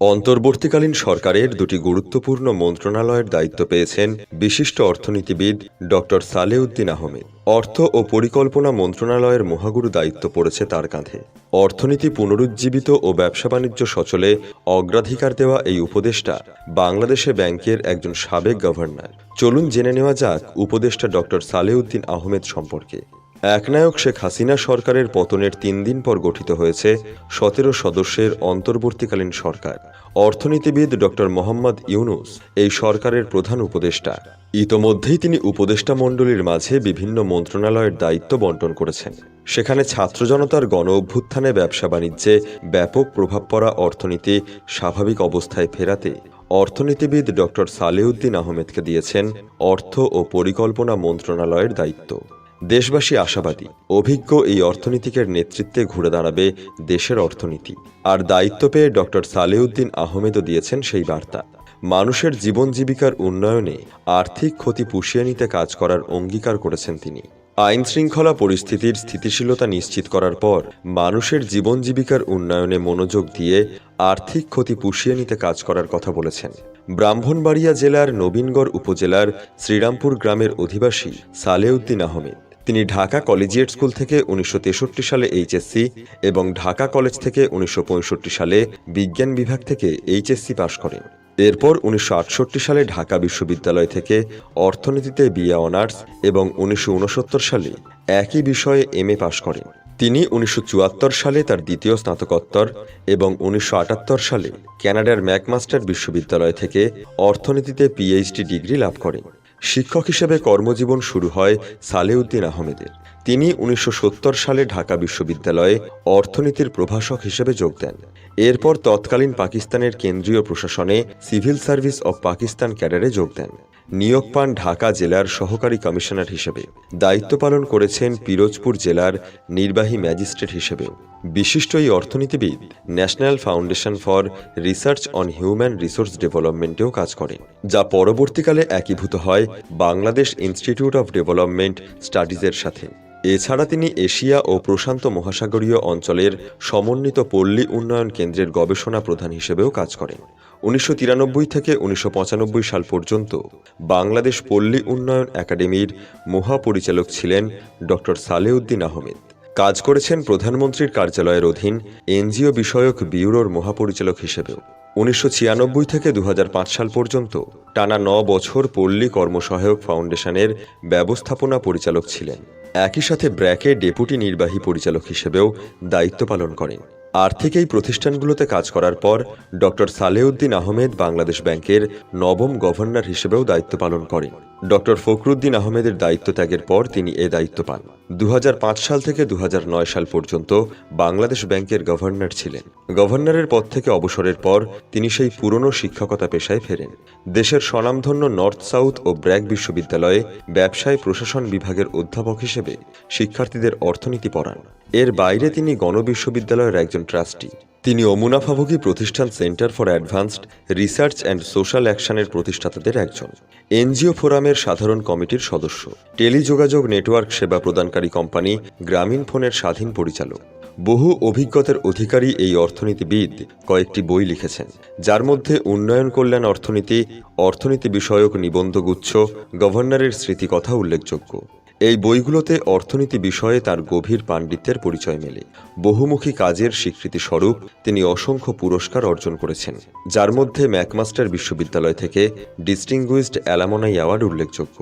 অন্তর্বর্তীকালীন সরকারের দুটি গুরুত্বপূর্ণ মন্ত্রণালয়ের দায়িত্ব পেয়েছেন বিশিষ্ট অর্থনীতিবিদ ডক্টর সালেউদ্দিন আহমেদ। অর্থ ও পরিকল্পনা মন্ত্রণালয়ের মহাগুরু দায়িত্ব পড়েছে তার কাঁধে। অর্থনীতি পুনরুজ্জীবিত ও ব্যবসা বাণিজ্য সচলে অগ্রাধিকার দেওয়া এই উপদেষ্টা বাংলাদেশে ব্যাংকের একজন সাবেক গভর্নর। চলুন জেনে নেওয়া যাক উপদেষ্টা ডক্টর সালেউদ্দিন আহমেদ সম্পর্কে। একনায়ক শেখ হাসিনা সরকারের পতনের তিন দিন পর গঠিত হয়েছে সতেরো সদস্যের অন্তর্বর্তীকালীন সরকার। অর্থনীতিবিদ ডক্টর মোহাম্মদ ইউনুস এই সরকারের প্রধান উপদেষ্টা। ইতোমধ্যেই তিনি উপদেষ্টা মণ্ডলীর মাঝে বিভিন্ন মন্ত্রণালয়ের দায়িত্ব বন্টন করেছেন। সেখানে ছাত্র জনতার গণ অভ্যুত্থানে ব্যবসা বাণিজ্যে ব্যাপক প্রভাব পড়া অর্থনীতি স্বাভাবিক অবস্থায় ফেরাতে অর্থনীতিবিদ ডক্টর সালেউদ্দিন আহমেদকে দিয়েছেন অর্থ ও পরিকল্পনা মন্ত্রণালয়ের দায়িত্ব। দেশবাসী আশাবাদী, অভিজ্ঞ এই অর্থনীতিকের নেতৃত্বে ঘুরে দাঁড়াবে দেশের অর্থনীতি। আর দায়িত্ব পেয়ে ডক্টর সালেউদ্দিন আহমেদও দিয়েছেন সেই বার্তা। মানুষের জীবন জীবিকার উন্নয়নে আর্থিক ক্ষতি পুষিয়ে নিতে কাজ করার অঙ্গীকার করেছেন তিনি। আইন শৃঙ্খলা পরিস্থিতির স্থিতিশীলতা নিশ্চিত করার পর মানুষের জীবন জীবিকার উন্নয়নে মনোযোগ দিয়ে আর্থিক ক্ষতি পুষিয়ে নিতে কাজ করার কথা বলেছেন। ব্রাহ্মণবাড়িয়া জেলার নবীনগড় উপজেলার শ্রীরামপুর গ্রামের অধিবাসী সালেউদ্দিন আহমেদ। তিনি ঢাকা কলেজিয়েট স্কুল থেকে উনিশশো তেষট্টি সালে এইচএসসি এবং ঢাকা কলেজ থেকে উনিশশো পঁয়ষট্টি সালে বিজ্ঞান বিভাগ থেকে এইচএসসি পাশ করেন। এরপর উনিশশো আটষট্টি সালে ঢাকা বিশ্ববিদ্যালয় থেকে অর্থনীতিতে বিএ অনার্স এবং উনিশশো উনসত্তর সালে একই বিষয়ে এম এ পাশ করেন। তিনি উনিশশো চুয়াত্তর সালে তার দ্বিতীয় স্নাতকোত্তর এবং উনিশশো আটাত্তর সালে ক্যানাডার ম্যাকমাস্টার বিশ্ববিদ্যালয় থেকে অর্থনীতিতে পিএইচডি ডিগ্রি লাভ করেন। শিক্ষক হিসেবে কর্মজীবন শুরু হয় সালেউদ্দিন আহমেদের। তিনি উনিশশো সত্তর সালে ঢাকা বিশ্ববিদ্যালয়ে অর্থনীতির প্রভাষক হিসেবে যোগ দেন। এরপর তৎকালীন পাকিস্তানের কেন্দ্রীয় প্রশাসনে সিভিল সার্ভিস অব পাকিস্তান ক্যাডারে যোগ দেন। নিয়োগ পান ঢাকা জেলার সহকারী কমিশনার হিসেবে। দায়িত্ব পালন করেছেন পিরোজপুর জেলার নির্বাহী ম্যাজিস্ট্রেট হিসেবেও বিশিষ্ট এই অর্থনীতিবিদ national foundation for research on human resource ডেভেলপমেন্টেও কাজ করেন, যা পরবর্তীকালে একীভূত হয় বাংলাদেশ ইনস্টিটিউট অফ ডেভেলপমেন্ট স্টাডিজের সাথে। এছাড়া তিনি এশিয়া ও প্রশান্ত মহাসাগরীয় অঞ্চলের সমন্বিত পল্লী উন্নয়ন কেন্দ্রের গবেষণা প্রধান হিসেবেও কাজ করেন। উনিশশো তিরানব্বই থেকে উনিশশো পঁচানব্বই সাল পর্যন্ত বাংলাদেশ পল্লী উন্নয়ন একাডেমির মহাপরিচালক ছিলেন ডক্টর সালেউদ্দিন আহমেদ। কাজ করেছেন প্রধানমন্ত্রীর কার্যালয়ের অধীন এনজিও বিষয়ক ব্যুরোর মহাপরিচালক হিসেবেও। উনিশশো ছিয়ানব্বই থেকে দু হাজার পাঁচ সাল পর্যন্ত টানা ন বছর পল্লী কর্মসহায়ক ফাউন্ডেশনের ব্যবস্থাপনা পরিচালক ছিলেন। একই সাথে ব্র্যাকে ডেপুটি নির্বাহী পরিচালক হিসেবেও দায়িত্ব পালন করেন। আর্থিক এই প্রতিষ্ঠানগুলোতে কাজ করার পর ডক্টর সালেউদ্দিন আহমেদ বাংলাদেশ ব্যাংকের নবম গভর্নর হিসেবেও দায়িত্ব পালন করেন। ডক্টর ফখরুদ্দিন আহমেদের দায়িত্ব ত্যাগের পর তিনি এ দায়িত্ব পান। দু হাজার পাঁচ সাল থেকে দুহাজার নয় সাল পর্যন্ত বাংলাদেশ ব্যাংকের গভর্নর ছিলেন। গভর্নরের পদ থেকে অবসরের পর তিনি সেই পুরনো শিক্ষকতা পেশায় ফেরেন। দেশের স্বনামধন্য নর্থ সাউথ ও ব্র্যাক বিশ্ববিদ্যালয়ে ব্যবসায় প্রশাসন বিভাগের অধ্যাপক হিসেবে শিক্ষার্থীদের অর্থনীতি পড়ান। এর বাইরে তিনি গণবিশ্ববিদ্যালয়ের একজন ট্রাস্টি। তিনি অমুনাফাভোগী প্রতিষ্ঠান centre for advanced research and social অ্যাকশনের প্রতিষ্ঠাতাদের একজন। এনজিও ফোরামের সাধারণ কমিটির সদস্য। টেলিযোগাযোগ নেটওয়ার্ক সেবা প্রদানকারী কোম্পানি গ্রামীণ ফোনের স্বাধীন পরিচালক। বহু অভিজ্ঞতার অধিকারী এই অর্থনীতিবিদ কয়েকটি বই লিখেছেন, যার মধ্যে উন্নয়ন কল্যাণ অর্থনীতি অর্থনীতি বিষয়ক নিবন্ধগুচ্ছ, গভর্নরের স্মৃতিকথা উল্লেখযোগ্য। এই বইগুলোতে অর্থনীতি বিষয়ে তার গভীর পাণ্ডিত্যের পরিচয় মেলে। বহুমুখী কাজের স্বীকৃতি স্বরূপ তিনি অসংখ্য পুরস্কার অর্জন করেছেন, যার মধ্যে ম্যাকমাস্টার বিশ্ববিদ্যালয় থেকে ডিস্টিংগুইজড অ্যালামোনাই অ্যাওয়ার্ড উল্লেখযোগ্য।